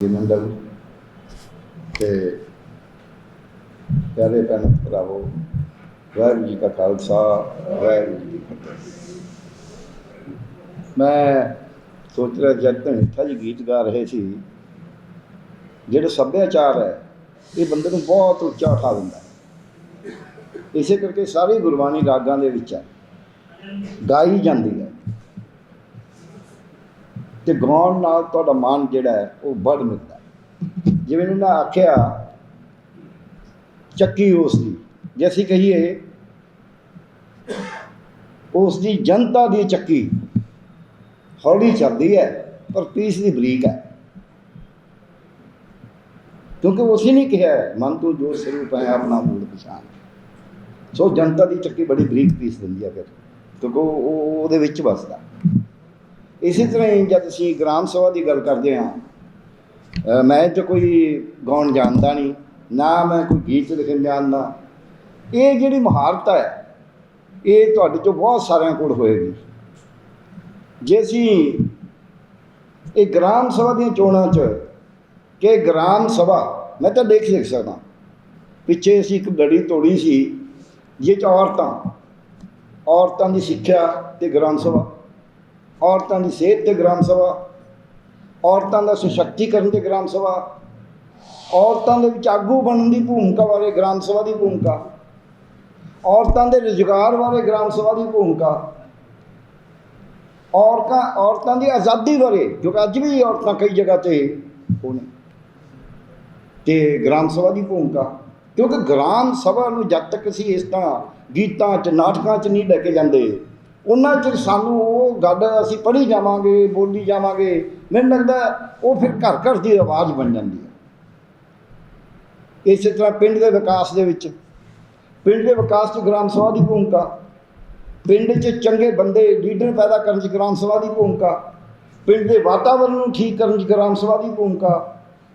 ਮੰਡਲ ਤੇ ਪਿਆਰੇ ਭੈਣ ਭਰਾਵੋ, ਵਾਹਿਗੁਰੂ ਜੀ ਕਾ ਖਾਲਸਾ, ਵਾਹਿਗੁਰੂ ਜੀ ਕੀ ਫਤਿਹ। ਮੈਂ ਸੋਚ ਰਿਹਾ ਜਦ ਧਨਿੱਠਾ ਜੀ ਗੀਤ ਗਾ ਰਹੇ ਸੀ, ਜਿਹੜਾ ਸੱਭਿਆਚਾਰ ਹੈ, ਇਹ ਬੰਦੇ ਨੂੰ ਬਹੁਤ ਉੱਚਾ ਉਠਾ ਦਿੰਦਾ ਇਸੇ ਕਰਕੇ ਸਾਰੀ ਗੁਰਬਾਣੀ ਰਾਗਾਂ ਦੇ ਵਿੱਚ ਹੈ, ਗਾਈ ਜਾਂਦੀ ਹੈ। ਤੇ ਗਾਉਣ ਨਾਲ ਤੁਹਾਡਾ ਮਨ ਜਿਹੜਾ ਹੈ, ਉਹ ਵੱਧ ਮਿਲਦਾ ਜਿਵੇਂ ਉਹਨਾਂ ਆਖਿਆ, ਚੱਕੀ ਉਸ ਦੀ। ਜੇ ਅਸੀਂ ਕਹੀਏ, ਉਸ ਦੀ ਜਨਤਾ ਦੀ ਚੱਕੀ ਹੌਲੀ ਚੱਲਦੀ ਹੈ, ਪਰ ਪੀਸ ਦੀ ਬਰੀਕ ਹੈ। ਕਿਉਂਕਿ ਉਸੇ ਨੇ ਕਿਹਾ, ਮਨ ਤੋਂ ਜੋ ਸਰੂਪ ਹੈ, ਆਪਣਾ ਮੂਲ ਪਛਾਣ। ਸੋ ਜਨਤਾ ਦੀ ਚੱਕੀ ਬੜੀ ਬਰੀਕ ਪੀਸ ਦਿੰਦੀ ਹੈ ਫਿਰ। ਕਿਉਂਕਿ ਉਹ- ਉਹਦੇ ਵਿੱਚ ਵਸਦਾ। ਇਸੇ ਤਰ੍ਹਾਂ ਹੀ ਜਦ ਅਸੀਂ ਗ੍ਰਾਮ ਸਭਾ ਦੀ ਗੱਲ ਕਰਦੇ ਹਾਂ ਅ, ਮੈਂ ਤਾਂ ਕੋਈ ਗਾਉਣ ਜਾਣਦਾ ਨਹੀਂ ਨਾ ਮੈਂ ਕੋਈ ਗੀਤ ਲਿਖਣ ਜਾਣਦਾ। ਇਹ ਜਿਹੜੀ ਮਹਾਰਤ ਹੈ ਇਹ ਤੁਹਾਡੇ ਚੋਂ ਬਹੁਤ ਸਾਰਿਆਂ ਕੋਲ ਹੋਏਗੀ। ਜੇ ਅਸੀਂ ਇਹ ਗ੍ਰਾਮ ਸਭਾ ਦੀਆਂ ਚੋਣਾਂ 'ਚ ਕਿ ਗ੍ਰਾਮ ਸਭਾ ਮੈਂ ਤਾਂ ਦੇਖ ਲਿਖ ਸਕਦਾ। ਪਿੱਛੇ ਅਸੀਂ ਇੱਕ ਗੜੀ ਤੋੜੀ ਸੀ ਜਿਹ 'ਚ ਔਰਤਾਂ ਔਰਤਾਂ ਦੀ ਸਿੱਖਿਆ ਤੇ ਗ੍ਰਾਮ ਸਭਾ। ਔਰਤਾਂ ਦੀ ਸਿਹਤ ਤੇ ਗ੍ਰਾਮ ਸਭਾ, ਔਰਤਾਂ ਦਾ ਸਸ਼ਕਤੀਕਰਨ ਤੇ ਗ੍ਰਾਮ ਸਭਾ, ਔਰਤਾਂ ਦੇ ਵਿੱਚ ਆਗੂ ਬਣਨ ਦੀ ਭੂਮਿਕਾ ਬਾਰੇ ਗ੍ਰਾਮ ਸਭਾ ਦੀ ਭੂਮਿਕਾ, ਔਰਤਾਂ ਦੇ ਰੁਜ਼ਗਾਰ ਬਾਰੇ ਗ੍ਰਾਮ ਸਭਾ ਦੀ ਭੂਮਿਕਾ, ਔਰਤਾਂ ਔਰਤਾਂ ਦੀ ਆਜ਼ਾਦੀ ਬਾਰੇ, ਜੋ ਕਿ ਅੱਜ ਵੀ ਔਰਤਾਂ ਕਈ ਜਗ੍ਹਾ ਤੇ ਉਹ ਨੇ, ਤੇ ਗ੍ਰਾਮ ਸਭਾ ਦੀ ਭੂਮਿਕਾ, ਕਿਉਂਕਿ ਗ੍ਰਾਮ ਸਭਾ ਨੂੰ ਜਦ ਤੱਕ ਅਸੀਂ ਇਸ ਤਰ੍ਹਾਂ ਗੀਤਾਂ 'ਚ, ਨਾਟਕਾਂ 'ਚ ਨਹੀਂ ਲੈ ਕੇ ਜਾਂਦੇ ਉਹਨਾਂ ਚਿਰ ਸਾਨੂੰ ਉਹ ਗੱਲ ਅਸੀਂ ਪੜ੍ਹੀ ਜਾਵਾਂਗੇ, ਬੋਲੀ ਜਾਵਾਂਗੇ, ਮੈਨੂੰ ਲੱਗਦਾ ਉਹ ਫਿਰ ਘਰ ਘਰ ਦੀ ਆਵਾਜ਼ ਬਣ ਜਾਂਦੀ ਹੈ। ਇਸੇ ਤਰ੍ਹਾਂ ਪਿੰਡ ਦੇ ਵਿਕਾਸ ਦੇ ਵਿੱਚ, ਪਿੰਡ ਦੇ ਵਿਕਾਸ 'ਚ ਗ੍ਰਾਮ ਸਭਾ ਦੀ ਭੂਮਿਕਾ, ਪਿੰਡ 'ਚ ਚੰਗੇ ਬੰਦੇ ਲੀਡਰ ਪੈਦਾ ਕਰਨ 'ਚ ਗ੍ਰਾਮ ਸਭਾ ਦੀ ਭੂਮਿਕਾ, ਪਿੰਡ ਦੇ ਵਾਤਾਵਰਣ ਨੂੰ ਠੀਕ ਕਰਨ 'ਚ ਗ੍ਰਾਮ ਸਭਾ ਦੀ ਭੂਮਿਕਾ,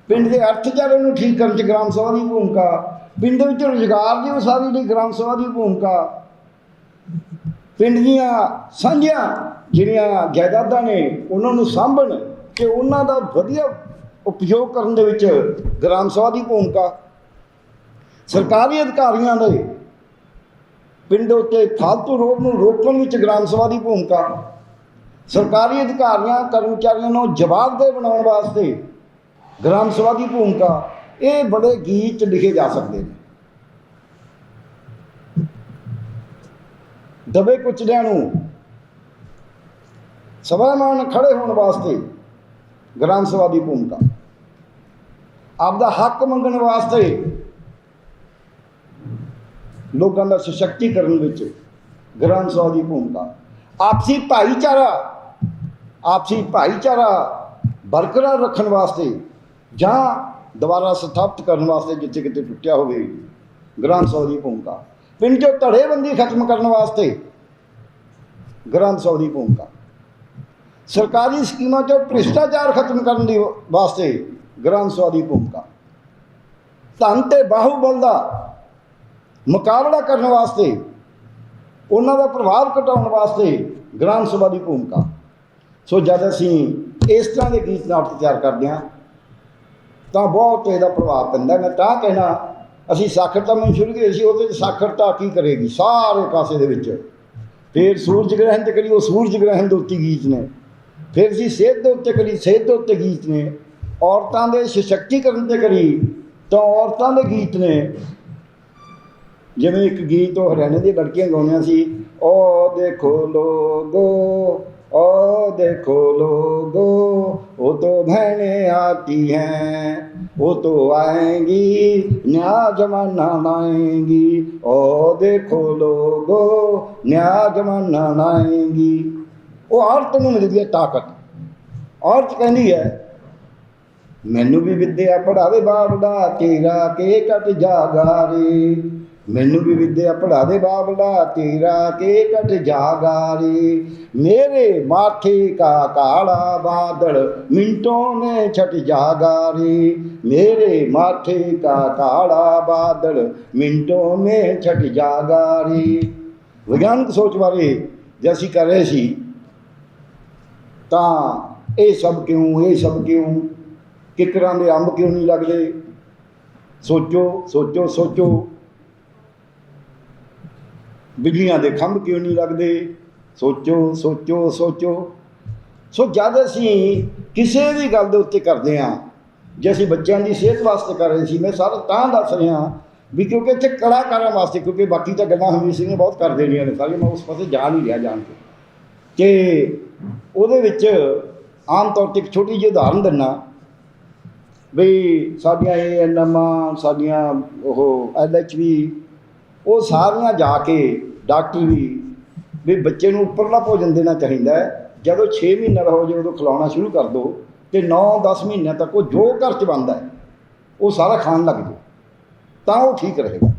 ਪਿੰਡ ਦੇ ਅਰਥਚਾਰੇ ਨੂੰ ਠੀਕ ਕਰਨ 'ਚ ਗ੍ਰਾਮ ਸਭਾ ਦੀ ਭੂਮਿਕਾ, ਪਿੰਡ ਦੇ ਵਿੱਚ ਰੁਜ਼ਗਾਰ ਦੀ ਉਸਾਰੀ ਲਈ ਗ੍ਰਾਮ ਸਭਾ ਦੀ ਭੂਮਿਕਾ ਪਿੰਡ ਦੀਆਂ ਸਾਂਝੀਆਂ ਜਿਹੜੀਆਂ ਜਾਇਦਾਦਾਂ ਨੇ, ਉਹਨਾਂ ਨੂੰ ਸਾਂਭਣ ਕਿ ਉਹਨਾਂ ਦਾ ਵਧੀਆ ਉਪਯੋਗ ਕਰਨ ਦੇ ਵਿੱਚ ਗ੍ਰਾਮ ਸਭਾ ਦੀ ਭੂਮਿਕਾ। ਸਰਕਾਰੀ ਅਧਿਕਾਰੀਆਂ ਦੇ ਪਿੰਡ ਉੱਤੇ ਫਾਲਤੂ ਰੋਗ ਨੂੰ ਰੋਕਣ ਵਿੱਚ ਗ੍ਰਾਮ ਸਭਾ ਦੀ ਭੂਮਿਕਾ। ਸਰਕਾਰੀ ਅਧਿਕਾਰੀਆਂ, ਕਰਮਚਾਰੀਆਂ ਨੂੰ ਜਵਾਬਦੇਹ ਬਣਾਉਣ ਵਾਸਤੇ ਗ੍ਰਾਮ ਸਭਾ ਦੀ ਭੂਮਿਕਾ। ਇਹ ਬੜੇ ਗੀਤ 'ਚ ਲਿਖੇ ਜਾ ਸਕਦੇ ਨੇ। ਦਬੇ ਕੁਚਲਿਆਂ ਨੂੰ। ਸਭਾਮਾਨ ਖੜੇ ਹੋਣ ਵਾਸਤੇ ਗ੍ਰਾਮ ਸਭਾ ਦੀ ਭੂਮਿਕਾ। ਆਪਦਾ ਹੱਕ ਮੰਗਣ ਵਾਸਤੇ ਲੋਕਾਂ ਦਾ ਸਸ਼ਕਤੀਕਰਨ ਵਿੱਚ ਗ੍ਰਾਮ ਸਭਾ ਦੀ ਭੂਮਿਕਾ। ਆਪਸੀ ਭਾਈਚਾਰਾ ਆਪਸੀ ਭਾਈਚਾਰਾ ਬਰਕਰਾਰ ਰੱਖਣ ਵਾਸਤੇ ਜਾਂ ਦੁਬਾਰਾ ਸਥਾਪਿਤ ਕਰਨ ਵਾਸਤੇ ਜਿੱਥੇ ਕਿਤੇ ਟੁੱਟਿਆ ਹੋਵੇ ਗ੍ਰਾਮ ਸਭਾ ਦੀ ਭੂਮਿਕਾ। ਪਿੰਡ 'ਚੋਂ ਧੜੇਬੰਦੀ ਖਤਮ ਕਰਨ ਵਾਸਤੇ ਗ੍ਰੰਥ ਸਭਾ ਦੀ ਭੂਮਿਕਾ। ਸਰਕਾਰੀ ਸਕੀਮਾਂ 'ਚੋਂ ਭ੍ਰਿਸ਼ਟਾਚਾਰ ਖਤਮ ਕਰਨ ਦੀ ਵਾਸਤੇ ਗ੍ਰੰਥ ਸਭਾ ਦੀ ਭੂਮਿਕਾ। ਧਨ ਤੇ ਬਾਹੂਬਲ ਦਾ ਮੁਕਾਬਲਾ ਕਰਨ ਵਾਸਤੇ, ਉਹਨਾਂ ਦਾ ਪ੍ਰਭਾਵ ਘਟਾਉਣ ਵਾਸਤੇ ਗ੍ਰਾਮ ਸਭਾ ਦੀ ਭੂਮਿਕਾ। ਸੋ ਜਦ ਅਸੀਂ ਇਸ ਤਰ੍ਹਾਂ ਦੇ ਗੀਤ ਨਾਟਕ ਤਿਆਰ ਕਰਦੇ ਹਾਂ, ਤਾਂ ਬਹੁਤ ਇਹਦਾ ਪ੍ਰਭਾਵ ਪੈਂਦਾ ਮੈਂ ਤਾਂ ਕਹਿਣਾ ਅਸੀਂ ਸਾਖਰਤਾ ਨੂੰ ਸ਼ੁਰੂ ਕੀਤੀ ਸੀ, ਉਹਦੇ ਵਿੱਚ ਸਾਖਰਤਾ ਕੀ ਕਰੇਗੀ? ਸਾਰੇ ਪਾਸੇ ਦੇ ਵਿੱਚ। ਫਿਰ ਸੂਰਜ ਗ੍ਰਹਿਣ ਤੇ ਕਰੀ, ਉਹ ਸੂਰਜ ਗ੍ਰਹਿਣ ਦੇ ਉੱਤੇ ਗੀਤ ਨੇ। ਫਿਰ ਅਸੀਂ ਸਿਹਤ ਦੇ ਉੱਤੇ ਕਰੀ ਸਿਹਤ ਦੇ ਉੱਤੇ ਗੀਤ ਨੇ। ਔਰਤਾਂ ਦੇ ਸਸ਼ਕਤੀਕਰਨ ਤੇ ਕਰੀ, ਤਾਂ ਔਰਤਾਂ ਦੇ ਗੀਤ ਨੇ। ਜਿਵੇਂ ਇੱਕ ਗੀਤ ਉਹ ਹਰਿਆਣੇ ਦੀਆਂ ਲੜਕੀਆਂ ਗਾਉਂਦੀਆਂ ਸੀ ਓ ਦੇਖੋ ਲੋਗੋ ਓ ਦੇਖੋ ਲੋਗੋ वो तो बहने आती हैं वो तो आएंगी नया जमाना लाएंगी ओ देखो लोगो नया जमाना लाएंगी ਉਹ ਔਰਤ ਨੂੰ ਮਿਲਦੀ ਹੈ ਤਾਕਤ ਔਰਤ ਕਹਿੰਦੀ ਹੈ ਮੈਨੂੰ ਵੀ ਵਿਦਿਆ ਪੜਾਵੇ ਬਾਬਲਾ ਤੇਰਾ ਕੇ ਕਟ ਜਾਗਾ ਰੇ ਮੈਨੂੰ ਵੀ ਵਿਦਿਆ ਪੜਾ ਦੇ ਬਾਬਲਾ, ਤੇਰਾ ਕੇ ਕਟ ਜਾਗਾਰੀ। ਮੇਰੇ ਮਾਥੇ ਕਾ ਕਾਲਾ ਬਾਦਲ, ਮਿੰਟੋਂ ਨੇ ਛਟ ਜਾਗਾਰੀ। ਮੇਰੇ ਮਾਥੇ ਕਾ ਕਾਲਾ ਬਾਦਲ, ਮਿੰਟੋਂ ਨੇ ਛਟ ਜਾਗਾਰੀ। ਵਿਗਿਆਨਕ ਸੋਚ ਬਾਰੇ ਜੇ ਅਸੀਂ ਕਰ ਰਹੇ ਸੀ, ਤਾਂ ਇਹ ਸਭ ਕਿਉਂ, ਇਹ ਸਭ ਕਿਉਂ? ਕਿਕਰਾਂ ਦੇ ਅੰਬ ਕਿਉਂ ਨਹੀਂ ਲੱਗਦੇ? ਸੋਚੋ ਸੋਚੋ ਸੋਚੋ। ਬਿਜਲੀਆਂ ਦੇ ਖੰਭ ਕਿਉਂ ਨਹੀਂ ਲੱਗਦੇ? ਸੋਚੋ ਸੋਚੋ ਸੋਚੋ। ਸੋ ਜਦ ਅਸੀਂ ਕਿਸੇ ਵੀ ਗੱਲ ਦੇ ਉੱਤੇ ਕਰਦੇ ਹਾਂ, ਜੇ ਅਸੀਂ ਬੱਚਿਆਂ ਦੀ ਸਿਹਤ ਵਾਸਤੇ ਕਰ ਰਹੇ ਸੀ, ਮੈਂ ਸਾਰਾ ਤਾਂ ਦੱਸ ਰਿਹਾ ਵੀ ਕਿਉਂਕਿ ਇੱਥੇ ਕਲਾਕਾਰਾਂ ਵਾਸਤੇ, ਕਿਉਂਕਿ ਬਾਕੀ ਤਾਂ ਗੱਲਾਂ ਹਮੀਰ ਸਿੰਘ ਨੇ ਬਹੁਤ ਕਰ ਦੇਣੀਆਂ ਨੇ, ਸਾਰੀਆਂ ਮੈਂ ਉਸ ਪਾਸੇ ਜਾ ਨਹੀਂ ਰਿਹਾ ਜਾਣ ਕੇ। ਕਿ ਉਹਦੇ ਵਿੱਚ ਆਮ ਤੌਰ ਤੇ ਇੱਕ ਛੋਟੀ ਜਿਹੀ ਉਦਾਹਰਨ ਦਿੰਨਾ ਵੀ ਸਾਡੀਆਂ ਇਹ ਐਨਐਮ ਸਾਡੀਆਂ ਉਹ ਐਲਐਚਵੀ ਉਹ ਸਾਰੀਆਂ ਜਾ ਕੇ ਡਾਕਟਰ ਵੀ ਵੀ ਬੱਚੇ ਨੂੰ ਉੱਪਰਲਾ ਭੋਜਨ ਦੇਣਾ ਚਾਹੀਦਾ ਹੈ। ਜਦੋਂ 6 ਮਹੀਨੇ ਦਾ ਹੋ ਜਾਏ ਉਦੋਂ ਖਿਲਾਉਣਾ ਸ਼ੁਰੂ ਕਰ ਦਿਓ ਤੇ 9-10 ਮਹੀਨਿਆਂ ਤੱਕ ਉਹ ਜੋ ਘਰ 'ਚ ਬਣਦਾ ਹੈ ਉਹ ਸਾਰਾ ਖਾਣ ਲੱਗ ਜਾਓ। ਤਾਂ ਉਹ ਠੀਕ ਰਹੇਗਾ।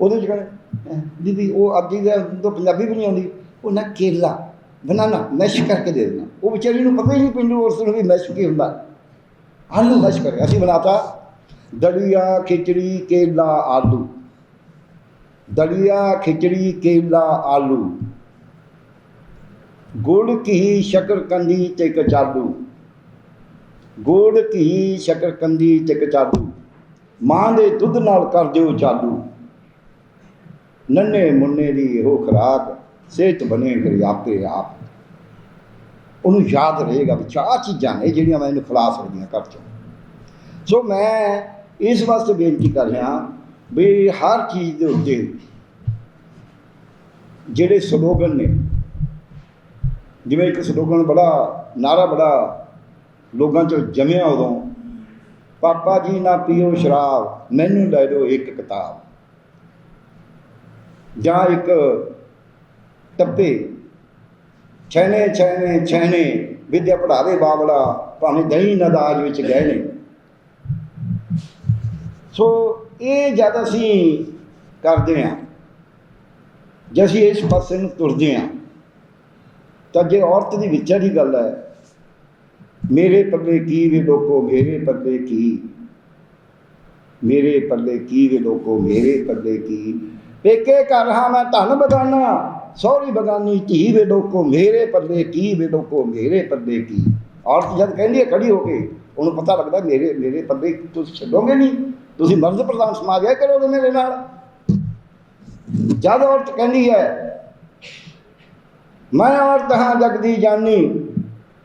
ਉਹਦੇ ਵਿੱਚ ਕਹਿੰਦੇ ਦੀਦੀ ਉਹ ਅੱਗੇ ਦਾ ਤਾਂ ਪੰਜਾਬੀ ਵੀ ਨਹੀਂ ਆਉਂਦੀ। ਉਹ ਨਾ ਕੇਲਾ ਬਨਾਨਾ ਮੈਸ਼ ਕਰਕੇ ਦੇ ਦੇਣਾ। ਉਹ ਵਿਚਾਰੀ ਨੂੰ ਪਤਾ ਹੀ ਨਹੀਂ ਪਿੰਡੂ ਔਰਤ ਨੂੰ ਵੀ ਮੈਸ਼ ਕੀ ਹੁੰਦਾ। ਆਲੂ। ਮੈਸ਼ ਕਰਕੇ ਅਸੀਂ ਬਣਾਤਾ ਦਲੀਆ ਖਿਚੜੀ ਕੇਲਾ ਆਲੂ। ਦਲੀਆ, ਖਿਚੜੀ, ਕੇਲਾ, ਆਲੂ। ਗੁੜ ਘੀ ਸ਼ਕਰਕੰਦੀ ਤੇ ਕਚਾਲੂ ਗੁੜ ਘੀ ਸ਼ਕਰਕੰਦੀ ਤੇ ਕਚਾਲੂ ਮਾਂ ਦੇ ਦੁੱਧ ਨਾਲ ਕਰ ਦਿਓ ਚਾਲੂ ਨੰਨੇ ਮੁੰਨੇ ਦੀ ਇਹੋ ਖੁਰਾਕ, ਸਿਹਤ ਬਣੇ ਕਰੀ ਆਪੇ। ਆਪ ਉਹਨੂੰ ਯਾਦ ਰਹੇਗਾ ਵੀ ਚਾਹ ਚੀਜ਼ਾਂ ਨੇ ਜਿਹੜੀਆਂ ਮੈਂ ਇਹਨੂੰ ਖਿਲਾ ਸਕਦੀਆਂ ਘਰ ਚੋਂ। ਸੋ ਮੈਂ ਇਸ ਵਾਸਤੇ ਬੇਨਤੀ ਕਰ ਰਿਹਾ ਵੀ ਹਰ ਚੀਜ਼ ਦੇ ਉੱਤੇ ਜਿਹੜੇ ਸਲੋਗਨ ਨੇ, ਜਿਵੇਂ ਇੱਕ ਸਲੋਗਨ ਬੜਾ, ਨਾਰਾ ਬੜਾ ਲੋਕਾਂ 'ਚ ਜਮਿਆ ਉਦੋਂ, ਪਾਪਾ ਜੀ ਨਾ ਪੀਓ ਸ਼ਰਾਬ, ਮੈਨੂੰ ਲੈ ਦਿਓ ਇੱਕ ਕਿਤਾਬ। ਜਾਂ ਇੱਕ ਟੱਪੇ, ਛੈਣੇ ਛੈਣੇ ਛੈਣੇ, ਵਿਦਿਆ ਪੜਾਵੇ ਬਾਬੜਾ ਭਾਵੇਂ ਦਹੀਂ ਨਦਾਜ ਵਿੱਚ ਗਏ ਨੇ। ਸੋ ਇਹ ਜਦ ਅਸੀਂ ਕਰਦੇ ਹਾਂ, ਜੇ ਅਸੀਂ ਇਸ ਪਾਸੇ ਨੂੰ ਤੁਰਦੇ ਹਾਂ, ਤਾਂ ਜੇ ਔਰਤ ਦੀ ਵਿਚਾਰ ਦੀ ਗੱਲ ਹੈ, ਮੇਰੇ ਪੱਲੇ ਕੀ ਵੇ ਲੋਕੋ, ਮੇਰੇ ਪੱਲੇ ਕੀ? ਮੇਰੇ ਪੱਲੇ ਕੀ ਵੇ ਲੋਕੋ, ਮੇਰੇ ਪੱਲੇ ਕੀ? ਪੇਕੇ ਕਰ ਹਾਂ, ਮੈਂ ਧਨ ਬਗਾਨਾ, ਸਹੁਰੀ ਬਗਾਨੀ, ਧੀ ਵੇ ਲੋਕੋ, ਮੇਰੇ ਪੱਲੇ ਕੀ ਵੇ ਲੋਕੋ, ਮੇਰੇ ਪੱਲੇ ਕੀ? ਔਰਤ ਜਦ ਕਹਿੰਦੀ ਹੈ ਖੜੀ ਹੋ ਕੇ, ਉਹਨੂੰ ਪਤਾ ਲੱਗਦਾ ਮੇਰੇ ਮੇਰੇ ਪੱਲੇ ਤੁਸੀਂ ਛੱਡੋਗੇ ਨਹੀਂ। ਤੁਸੀਂ ਮਰਦ ਪ੍ਰਧਾਨ ਸਮਾਜ ਹੈ ਕਰੋਗੇ ਮੇਰੇ ਨਾਲ? ਜਦ ਔਰਤ ਕਹਿੰਦੀ ਹੈ, ਮੈਂ ਔਰਤ ਹਾਂ ਜਗ ਜਾਨੀ,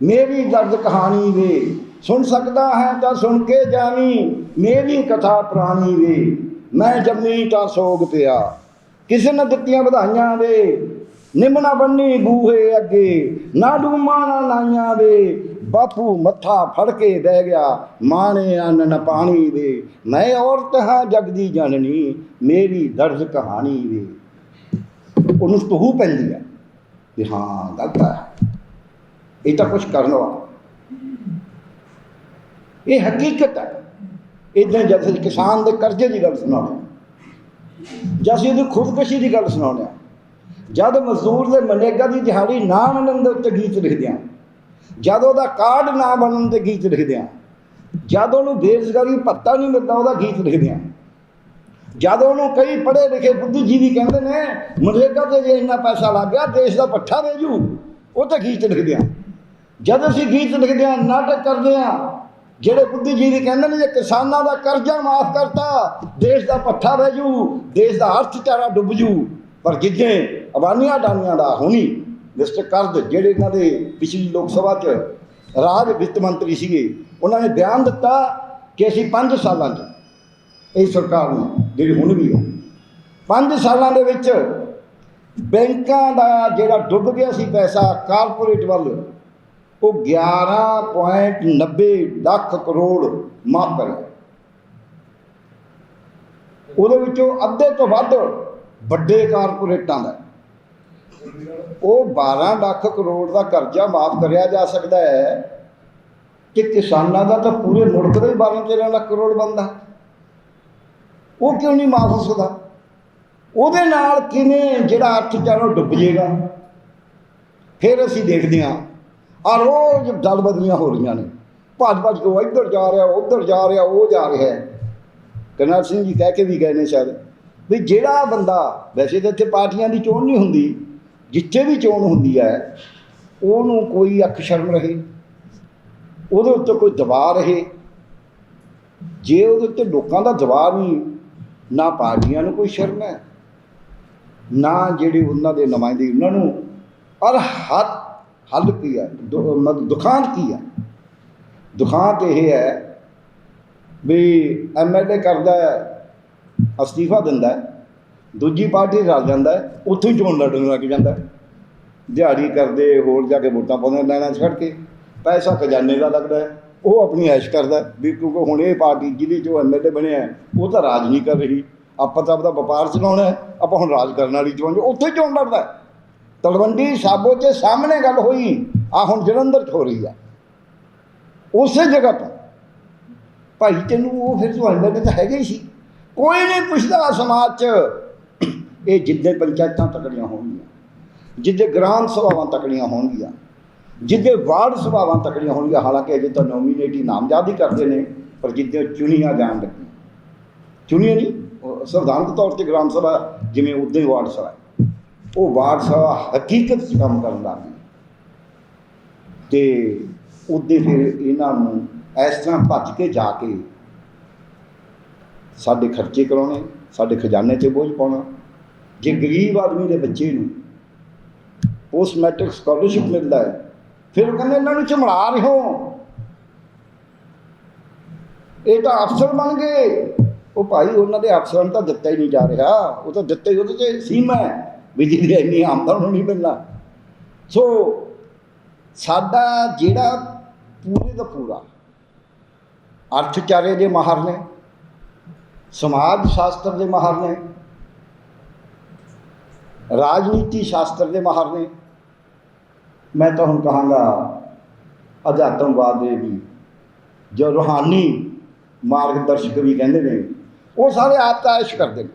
ਮੇਰੀ ਦਰਦ ਕਹਾਣੀ ਵੇ। ਸੁਣ ਸਕਦਾ ਹੈ ਤਾਂ ਸੁਣ ਕੇ ਜਾਵੀਂ, ਮੇਰੀ ਕਥਾ ਪੁਰਾਣੀ ਵੇ। ਮੈਂ ਜੰਮੀ ਤਾਂ ਸੋਗ ਪਿਆ। ਕਿਸੇ ਨੇ ਦਿੱਤੀਆਂ ਵਧਾਈਆਂ ਵੇ। ਨਿਮਣਾ ਬੰਨੀ ਬੂਹੇ ਅੱਗੇ। ਨਾ ਡੂਮਾ ਨਾ ਨਾਈਆਂ ਵੇ। ਬਾਪੂ ਮੱਥਾ ਫੜ ਕੇ ਬਹਿ ਗਿਆ, ਮਾਣੇ ਅੰਨ ਨ ਪਾਣੀ ਦੇ। ਮੈਂ ਔਰਤ ਹਾਂ, ਜਗ ਦੀ ਜਨਨੀ, ਮੇਰੀ ਦਰਦ ਕਹਾਣੀ ਵੇ ਉਹਨੂੰ ਤਹੂ ਪੈਂਦੀ ਹੈ ਵੀ ਹਾਂ, ਗਲਤ ਹੈ ਇਹ ਤਾਂ ਕੁਝ ਕਰਨ ਵਾਲਾ। ਇਹ ਹਕੀਕਤ ਹੈ ਇਦਾਂ ਜਦ ਕਿਸਾਨ ਦੇ ਕਰਜ਼ੇ ਦੀ ਗੱਲ ਸੁਣਾਉਂਦੇ ਹਾਂ, ਜਦ ਅਸੀਂ ਉਹਦੀ ਖੁਦਕੁਸ਼ੀ ਦੀ ਗੱਲ ਸੁਣਾਉਂਦੇ ਹਾਂ, ਜਦ ਮਜ਼ਦੂਰ ਦੇ ਮਨੇਗਾ ਦੀ ਦਿਹਾੜੀ ਨਾਮ ਮਿਲਣ ਉੱਤੇ ਗੀਤ ਲਿਖਦੇ ਹਾਂ ਜਦ ਉਹਦਾ ਕਾਰਡ ਨਾ ਬਣਨ ਤੇ ਗੀਤ ਲਿਖਦੇ ਹਾਂ ਜਦ ਉਹਨੂੰ ਬੇਰੁਜ਼ਗਾਰੀ ਭੱਤਾ ਨਹੀਂ ਮਿਲਦਾ, ਉਹਦਾ ਗੀਤ ਲਿਖਦੇ ਹਾਂ ਜਦ ਉਹਨੂੰ ਕਈ ਪੜ੍ਹੇ ਲਿਖੇ ਬੁੱਧੀਜੀਵੀ ਕਹਿੰਦੇ ਨੇ ਮਨਰੇਗਾ ਤੇ ਜੇ ਇੰਨਾ ਪੈਸਾ ਲੱਗ ਗਿਆ, ਦੇਸ਼ ਦਾ ਪੱਠਾ ਵੇਜੂ ਉਹ ਤਾਂ ਗੀਤ ਲਿਖਦੇ ਆ। ਜਦ ਅਸੀਂ ਗੀਤ ਲਿਖਦੇ ਆ, ਨਾਟਕ ਕਰਦੇ ਆ, ਜਿਹੜੇ ਬੁੱਧੀਜੀਵੀ ਕਹਿੰਦੇ ਨੇ, ਜੇ ਕਿਸਾਨਾਂ ਦਾ ਕਰਜ਼ਾ ਮਾਫ ਕਰਤਾ, ਦੇਸ਼ ਦਾ ਪੱਠਾ ਵੇਜੂ ਦੇਸ਼ ਦਾ ਅਰਥਚਾਰਾ ਡੁੱਬ ਜੂ, ਪਰ ਜਿੱਦੇ ਅਬਾਨੀਆਂ ਡਾਨੀਆਂ ਦਾ ਹੋਣੀ ਮਿਸਟਰ ਕਰਦ ਜਿਹੜੇ ਇਹਨਾਂ ਦੇ ਪਿਛਲੀ ਲੋਕ ਸਭਾ 'ਚ ਰਾਜ ਵਿੱਤ ਮੰਤਰੀ ਸੀਗੇ, ਉਹਨਾਂ ਨੇ ਬਿਆਨ ਦਿੱਤਾ ਕਿ ਅਸੀਂ 5 ਸਾਲਾਂ 'ਚ ਇਹ ਸਰਕਾਰ ਨੂੰ, ਜਿਹੜੀ ਹੁਣ ਵੀ ਹੈ 5 ਸਾਲਾਂ ਦੇ ਵਿੱਚ ਬੈਂਕਾਂ ਦਾ ਜਿਹੜਾ ਡੁੱਬ ਗਿਆ ਸੀ ਪੈਸਾ ਕਾਰਪੋਰੇਟ ਵੱਲ, ਉਹ 11.90 ਲੱਖ ਕਰੋੜ ਮਾਫ ਕਰਿਆ। ਉਹਦੇ ਵਿੱਚੋਂ ਅੱਧੇ ਤੋਂ ਵੱਧ ਵੱਡੇ ਕਾਰਪੋਰੇਟਾਂ ਦਾ। ਉਹ 12 ਲੱਖ ਕਰੋੜ ਦਾ ਕਰਜ਼ਾ ਮਾਫ ਕਰਿਆ ਜਾ ਸਕਦਾ ਹੈ ਕਿ ਕਿਸਾਨਾਂ ਦਾ ਤਾਂ ਪੂਰੇ ਮੁਲਕ ਦਾ ਹੀ 12 13 ਲੱਖ ਕਰੋੜ ਬਣਦਾ। ਉਹ ਕਿਉਂ ਨਹੀਂ ਮਾਫ ਹੋ ਸਕਦਾ? ਉਹਦੇ ਨਾਲ ਕਿਵੇਂ ਜਿਹੜਾ ਅਰਥਚਾਰਾ ਡੁੱਬ ਜਾਏਗਾ ਫਿਰ ਅਸੀਂ ਦੇਖਦੇ ਹਾਂ। ਆ ਰੋਜ਼ ਦਲ ਬਦਲੀਆਂ ਹੋ ਰਹੀਆਂ ਨੇ। ਭੱਜ ਭੱਜ ਕੇ ਇੱਧਰ ਜਾ ਰਿਹਾ, ਉੱਧਰ ਜਾ ਰਿਹਾ, ਉਹ ਜਾ ਰਿਹਾ ਹੈ। ਕਰਨਲ ਸਿੰਘ ਜੀ ਕਹਿ ਕੇ ਵੀ ਗਏ ਨੇ ਸ਼ਾਇਦ। ਵੀ ਜਿਹੜਾ ਬੰਦਾ, ਵੈਸੇ ਤਾਂ ਇੱਥੇ ਪਾਰਟੀਆਂ ਦੀ ਚੋਣ ਨਹੀਂ ਹੁੰਦੀ। ਜਿੱਥੇ ਵੀ ਚੋਣ ਹੁੰਦੀ ਹੈ ਉਹਨੂੰ ਕੋਈ ਅੱਖ ਸ਼ਰਮ ਰਹੇ ਉਹਦੇ ਉੱਤੇ ਕੋਈ ਦਬਾਅ ਰਹੇ। ਜੇ ਉਹਦੇ ਉੱਤੇ ਲੋਕਾਂ ਦਾ ਦਬਾਅ ਨਹੀਂ ਨਾ ਪਾਰਟੀਆਂ ਨੂੰ ਕੋਈ ਸ਼ਰਮ ਹੈ ਨਾ ਜਿਹੜੇ ਉਹਨਾਂ ਦੇ ਨੁਮਾਇੰਦੇ ਉਹਨਾਂ ਨੂੰ ਔਰ ਹੱਲ ਹੱਲ ਕੀ ਹੈ? ਦੁ- ਮਤਲਬ ਦੁਖਾਂਤ ਕੀ ਹੈ? ਦੁਖਾਂਤ ਇਹ ਹੈ ਵੀ ਐਮਐਲਏ ਕਰਦਾ ਅਸਤੀਫਾ ਦਿੰਦਾ ਹੈ, ਦੂਜੀ ਪਾਰਟੀ ਰਲ ਜਾਂਦਾ ਹੈ, ਉੱਥੋਂ ਹੀ ਚੋਣ ਲੜਨ ਲੱਗ ਜਾਂਦਾ ਹੈ। ਦਿਹਾੜੀ ਕਰਦੇ ਹੋਰ ਜਾ ਕੇ ਵੋਟਾਂ ਪਾਉਂਦੇ ਲੈਣਾ ਛੱਡ ਕੇ। ਪੈਸਾ ਖਜ਼ਾਨੇ ਦਾ ਲੱਗਦਾ ਹੈ ਉਹ ਆਪਣੀ ਐਸ਼ ਕਰਦਾ ਵੀ ਕਿਉਂਕਿ ਹੁਣ ਇਹ ਪਾਰਟੀ ਜਿਹਦੇ ਚੋਂ ਐਮਐਲਏ ਬਣਿਆ ਉਹ ਤਾਂ ਰਾਜ ਨਹੀਂ ਕਰ ਰਹੀ। ਆਪਾਂ ਤਾਂ ਆਪਦਾ ਵਪਾਰ ਚਲਾਉਣਾ ਆਪਾਂ ਹੁਣ ਰਾਜ ਕਰਨ ਵਾਲੀ ਚੋਣ ਉੱਥੇ ਹੀ ਚੋਣ ਲੜਦਾ ਤਲਵੰਡੀ ਸਾਬੋ ਦੇ ਸਾਹਮਣੇ ਗੱਲ ਹੋਈ ਆ ਹੁਣ ਜਲੰਧਰ 'ਚ ਹੋ ਰਹੀ ਆ। ਉਸੇ ਜਗ੍ਹਾ ਤੋਂ ਭਾਈ ਤੈਨੂੰ ਉਹ ਫਿਰ ਤੁਹਾਡੇ ਤੇ ਤਾਂ ਹੈਗੇ ਹੀ ਸੀ। ਕੋਈ ਨਹੀਂ ਪੁੱਛਦਾ ਸਮਾਜ 'ਚ। ਇਹ ਜਿੱਦੇ ਪੰਚਾਇਤਾਂ ਤਕੜੀਆਂ ਹੋਣਗੀਆਂ, ਜਿੱਦੇ ਗ੍ਰਾਮ ਸਭਾਵਾਂ ਤਕੜੀਆਂ ਹੋਣਗੀਆਂ, ਜਿੱਦੇ ਵਾਰਡ ਸਭਾਵਾਂ ਤਕੜੀਆਂ ਹੋਣਗੀਆਂ, ਹਾਲਾਂਕਿ ਅਜੇ ਤਾਂ ਨੋਮੀਨੇਟੀ ਨਾਮਜ਼ਦ ਹੀ ਕਰਦੇ ਨੇ, ਪਰ ਜਿੱਦੇ ਚੁਣੀਆਂ ਜਾਣ ਲੱਗੀਆਂ। ਚੁਣੀਆਂ ਨਹੀਂ ਸੰਵਿਧਾਨਕ ਤੌਰ ਤੇ ਗ੍ਰਾਮ ਸਭਾ, ਜਿਵੇਂ ਉਦੋਂ ਹੀ ਵਾਰਡ ਸਭਾ ਉਹ ਵਾਰਡ ਸਭਾ ਹਕੀਕਤ 'ਚ ਕੰਮ ਕਰਨ ਲੱਗ ਗਈ। ਤੇ ਉਹਦੇ ਫਿਰ ਇਹਨਾਂ ਨੂੰ ਇਸ ਤਰ੍ਹਾਂ ਭੱਜ ਕੇ ਜਾ ਕੇ ਸਾਡੇ ਖਰਚੇ ਕਰਾਉਣੇ, ਸਾਡੇ ਖਜ਼ਾਨੇ 'ਤੇ ਬੋਝ ਪਾਉਣਾ ਜੇ ਗਰੀਬ ਆਦਮੀ ਦੇ ਬੱਚੇ ਨੂੰ ਪੋਸਟ ਮੈਟ੍ਰਿਕ ਸਕਾਲਰਸ਼ਿਪ ਮਿਲਦਾ ਹੈ ਫਿਰ ਉਹ ਕਹਿੰਦੇ ਇਹਨਾਂ ਨੂੰ ਚਮੜਾ ਰਹੇ ਹੋ। ਇਹ ਤਾਂ ਅਫਸਰ ਬਣ ਗਏ। ਉਹ ਭਾਈ ਉਹਨਾਂ ਦੇ ਅਫਸਰਾਂ ਤਾਂ ਦਿੱਤਾ ਹੀ ਨਹੀਂ ਜਾ ਰਿਹਾ। ਉਹ ਤਾਂ ਦਿੱਤਾ ਹੀ ਉਹਦੇ 'ਚ ਸੀਮਾ ਹੈ ਵੀ ਜਿਹਦੀ ਇੰਨੀ ਆਮਦਨ ਨੂੰ ਨਹੀਂ ਮਿਲਣਾ ਸੋ ਸਾਡਾ ਜਿਹੜਾ ਪੂਰੇ ਦਾ ਪੂਰਾ ਅਰਥਚਾਰੇ ਦੇ ਮਾਹਰ ਨੇ ਸਮਾਜ ਸ਼ਾਸਤਰ ਦੇ ਮਾਹਰ ਨੇ ਰਾਜਨੀਤੀ ਸ਼ਾਸਤਰ ਦੇ ਮਾਹਰ ਨੇ। ਮੈਂ ਤਾਂ ਹੁਣ ਕਹਾਂਗਾ ਅਧਿਆਤਮਵਾਦ ਦੇ ਵੀ ਜੋ ਰੂਹਾਨੀ ਮਾਰਗਦਰਸ਼ਕ ਵੀ ਕਹਿੰਦੇ ਨੇ, ਉਹ ਸਾਰੇ ਆਪ ਤਾਂ ਐਸ਼ ਕਰਦੇ ਨੇ।